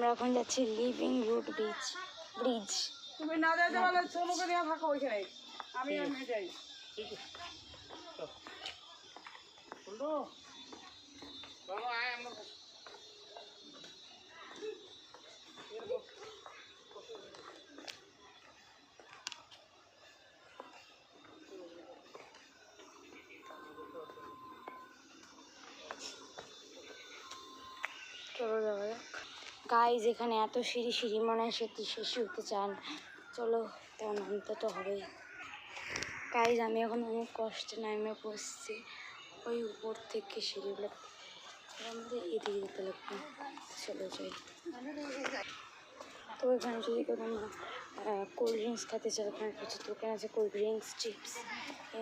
আমরা এখন যাচ্ছি লিভিং রুট বিচ ব্রিজ তুমি না যাইতে পারলে সোনুকে নিয়ে থাকো ওইখানে। আমি আর মেয়ে যাই। চলো যাওয়া যাক গাইজ এখানে এত সিঁড়ি সিঁড়ি, মনে হয় সত্যি শেষ উঠতে চান। চলো তো নামতে তো হবেই গাইজ আমি এখন অনেক কষ্টে নামে বসছি ওই উপর থেকে সিঁড়িগুলো আমাদের এদিকে যেতে লাগবে। চলো যাই। তো এখানে যদি কোনো কোল্ড ড্রিঙ্কস খেতে চাই ওখানে কিছু দোকান আছে কোল্ড ড্রিঙ্কস চিপস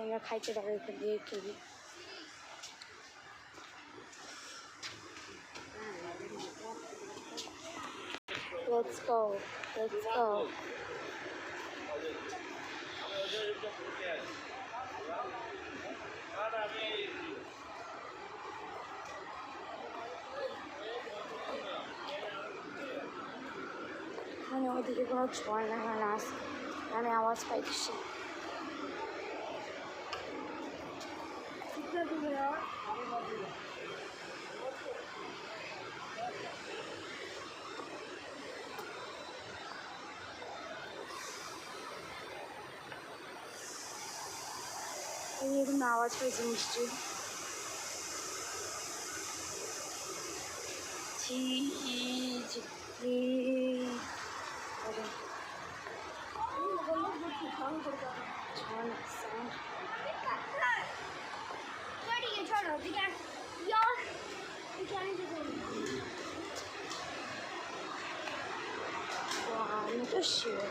আমরা খাইতে এখান দিয়ে কিনি Let's go. Let's go. মানে ওদিকে কোনো ঝর্ণা হয় না আসে আমি আওয়াজ পাইছি এই এরকম আওয়াজ পেয়েছি সাউন্ড আমি তো শিওর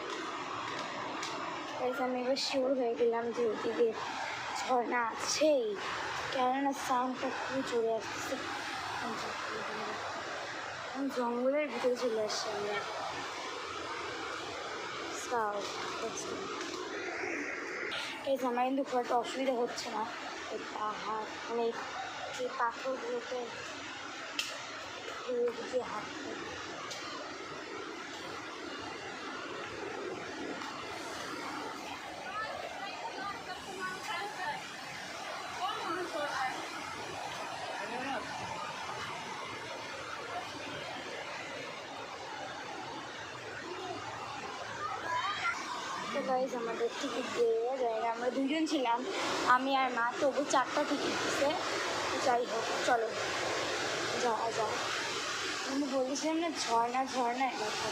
আমি এবার শিওর হয়ে গেলাম যে ওদিকে ঝর্ণা আছেই। কেননা সাউন্ডটা খুবই জোরে আসছে। জঙ্গলের ভিতরে চলে আসছি আমরা। এই আমার কিন্তু খুব একটা অসুবিধা হচ্ছে না। এই পাহাড় মানে এই পাথরগুলোতে ঘুরে হাঁটতে তো গাইজ আমাদের টিকিট দিয়ে যায় আমরা দুজন ছিলাম, আমি আর মা, তবু চারটা টিকিট দিছে। যাই হোক, চলো। যাওয়া যাও আমি বলেছিলাম না, ঝর্ণা ঝর্ণা এলাকা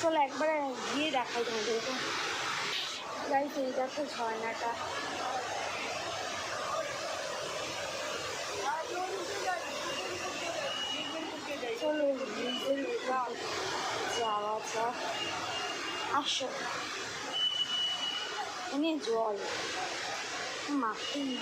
চলো একবার গিয়ে দেখাই তোমাদেরকে। গাইজ এই দেখো ঝর্ণাটা। চলো عشرة فنزويلا معقولة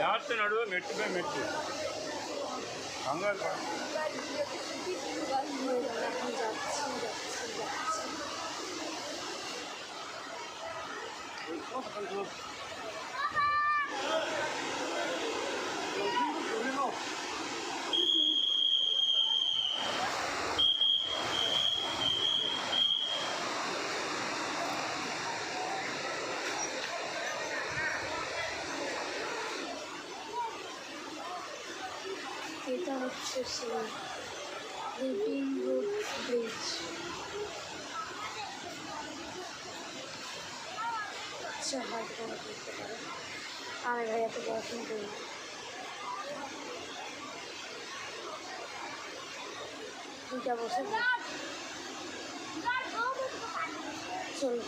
ಯಾರ್ತ ನಡುವೆ ಮೆಟ್ಟು ಬೈ ಮೆಟ್ಟು 长个的。爸爸。যাচ্ছি এটা হচ্ছে সেই লিভিং রুট ব্রিজ আচ্ছা হয়তো বা করতে পারে আমি ভাই এত পড়াশোনা করি না। দুইটা বসে চলো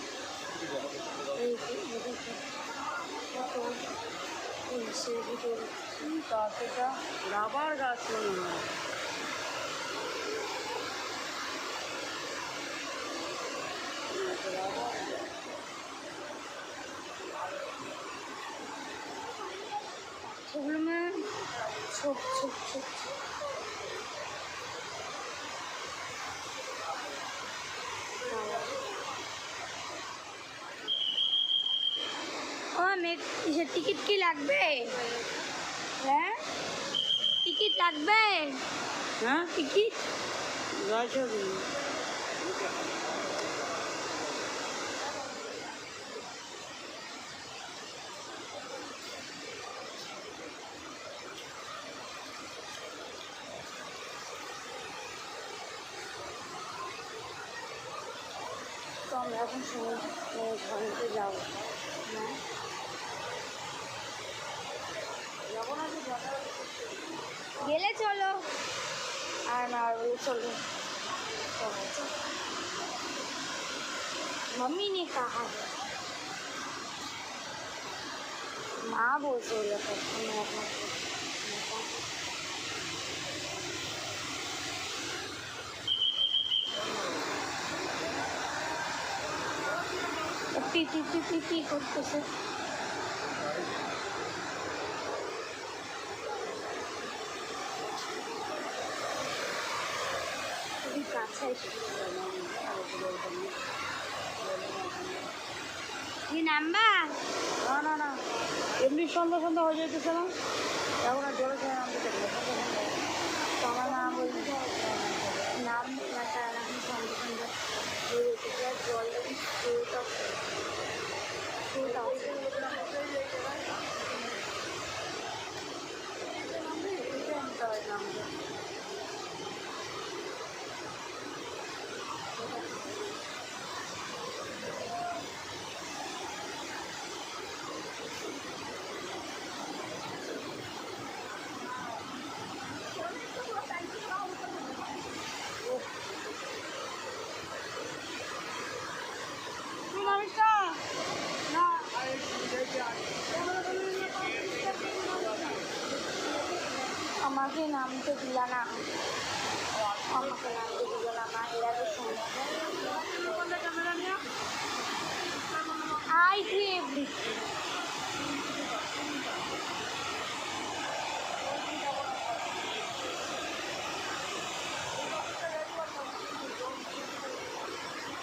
এই যে পুলিশের ভিতরে তাতে রাবার গাছ মনে হয়। সেগুলো মানে ছোট ছোট ছোট ও টিকিট কি লাগবে? হ্যাঁ? টিকিট লাগবে? হ্যাঁ? টিকিট? তো আমরা এখন সমুদ্রে যাব। হ্যাঁ? मम्मी ने कहा माँ बहुत ज़रूरत है टी टी टी टी टी करते কি নাম্বার? না না না। এমনি সন্ধ্যা সন্ধ্যা হয়ে যেতেছে না। এখন আর জলে খেয়ে নামতে চাই না সন্ধ্যা সন্ধ্যা তো আমার নাম ওই নাম তার নাম সন্ধ্যে আছে তুই নামিস না না আমাকে নামতে দিল না আমাকে নামতে দিল না। মা এরা তো শুনবে আই থ্রি এভরি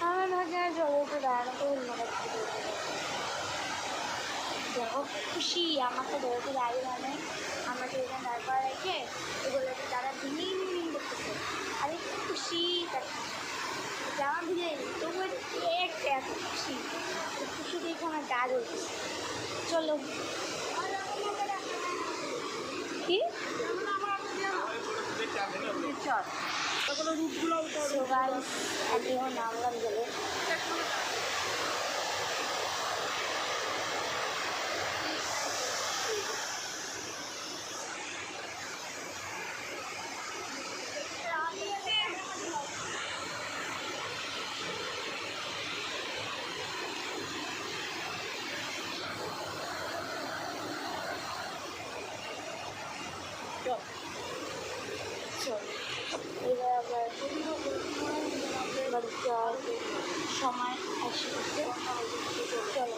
আমার ভাগে জলে তো দাঁড়ানো তো অন্যরা দেখো খুশি আমাকে বেরোতে দাঁড়িয়ে মানে আমাকে এখানে দাঁড় করা রেখে এগুলো তারা দিন দিন করতেছে। আরে খুশি জামা ভিজে তবু এক এত খুশি খুশি দেখে আমার গা জ্বলতেছে চলো। কি? গাইস একদিন নামলাম গেলে চলো। এবার আবার বাড়ি যাওয়ার সময় আসে। চলো।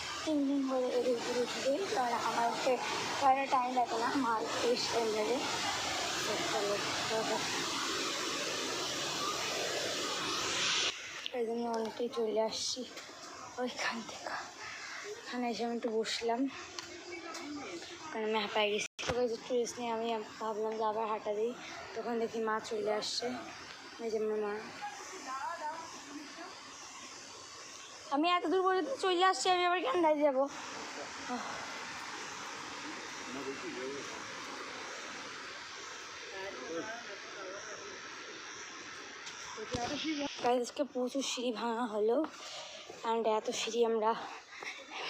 তিন দিন হয়ে এদিক ঘুরে কারণ আমার হচ্ছে কয়টা টাইম লাগে না মার বেশ টাইম লাগে। এই জন্য অনেকটাই চলে আসছি ওইখান থেকে। এখানে এসে আমি একটু বসলাম। কারণ আমি হাঁপাই গেছি। গাইজ একটু রেস্ট নিয়ে আমি ভাবলাম যে আবার হাঁটা দিই। তখন দেখি মা চলে আসছে। এই যে আমার মা। আমি এত দূর পর্যন্ত চলে আসছি, আমি আবার কেন দাঁড়িয়ে যাব আজকে প্রচুর সিঁড়ি ভাঙা হলো অ্যান্ড এত সিঁড়ি আমরা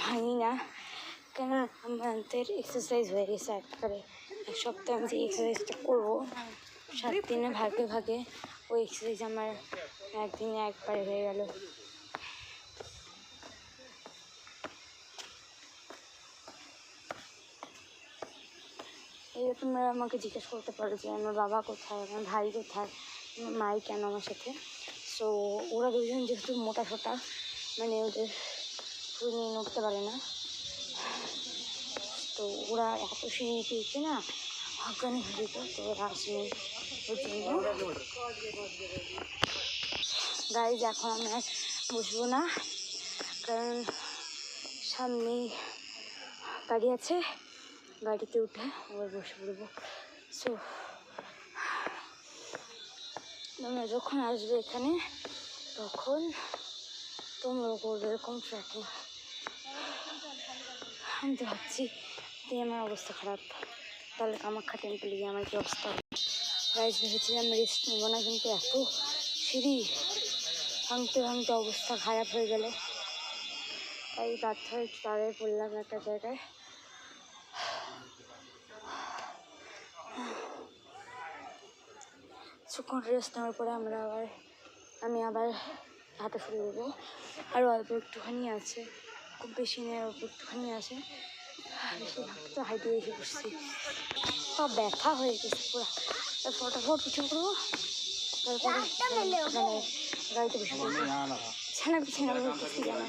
ভাঙি না। কেন আমাদের এক্সারসাইজ হয়ে গেছে, একবারে এক সপ্তাহে আমি যে এক্সারসাইজটা করব, সাত দিনে ভাগে ভাগে, ওই এক্সারসাইজ আমার একদিনে একবারে হয়ে গেল। যে তোমরা আমাকে জিজ্ঞেস করতে পারো যে আমার বাবা কোথায়, আমার ভাই কোথায় মাই কেন আমার সাথে? সো ওরা দুজন যেহেতু মোটা সোটা মানে ওদের নিয়ে উঠতে পারে না। তো ওরা এত সিঁড়ি পেয়েছে না, অজ্ঞানী হয়ে তো ওরা আসেনি। ওর জন্য গাড়ি এখন আমি আর বসবো না, কারণ সামনেই গাড়ি আছে। গাড়িতে উঠে আবার বসে পড়ব। সো তোমরা যখন আসবে এখানে, তখন তোমরা করবে এরকম ট্র্যাকিং আমি তো ভাবছি যে আমার অবস্থা খারাপ। তাহলে কামাখ্যা টেম্পলে গিয়ে আমার কি অবস্থা গাইজ ভেবেছিলাম রেস্ট নেব না, কিন্তু এত সিঁড়ি ভাঙতে ভাঙতে অবস্থা খারাপ হয়ে গেলে। তাই তার থেকে দাঁড়িয়ে পড়লাম একটা জায়গায়। কিছুক্ষণ রেস্ট নেওয়ার পরে আমরা আবার আমি আবার হাঁটা শুরু করব। আরও অল্প একটুখানি আছে খুব বেশি নেই অল্প একটুখানি আছে। বেশিরভাগ তো হাইটে এসে বসছি। সব ব্যথা হয়ে গেছে পুরো। তার ফটাফট পিছন করব তারপরে মানে গাড়িতে বসে বিছানা বিছানা বলতেছি জানা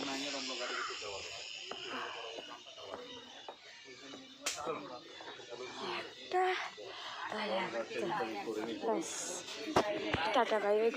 একটা টাটা বাই বাই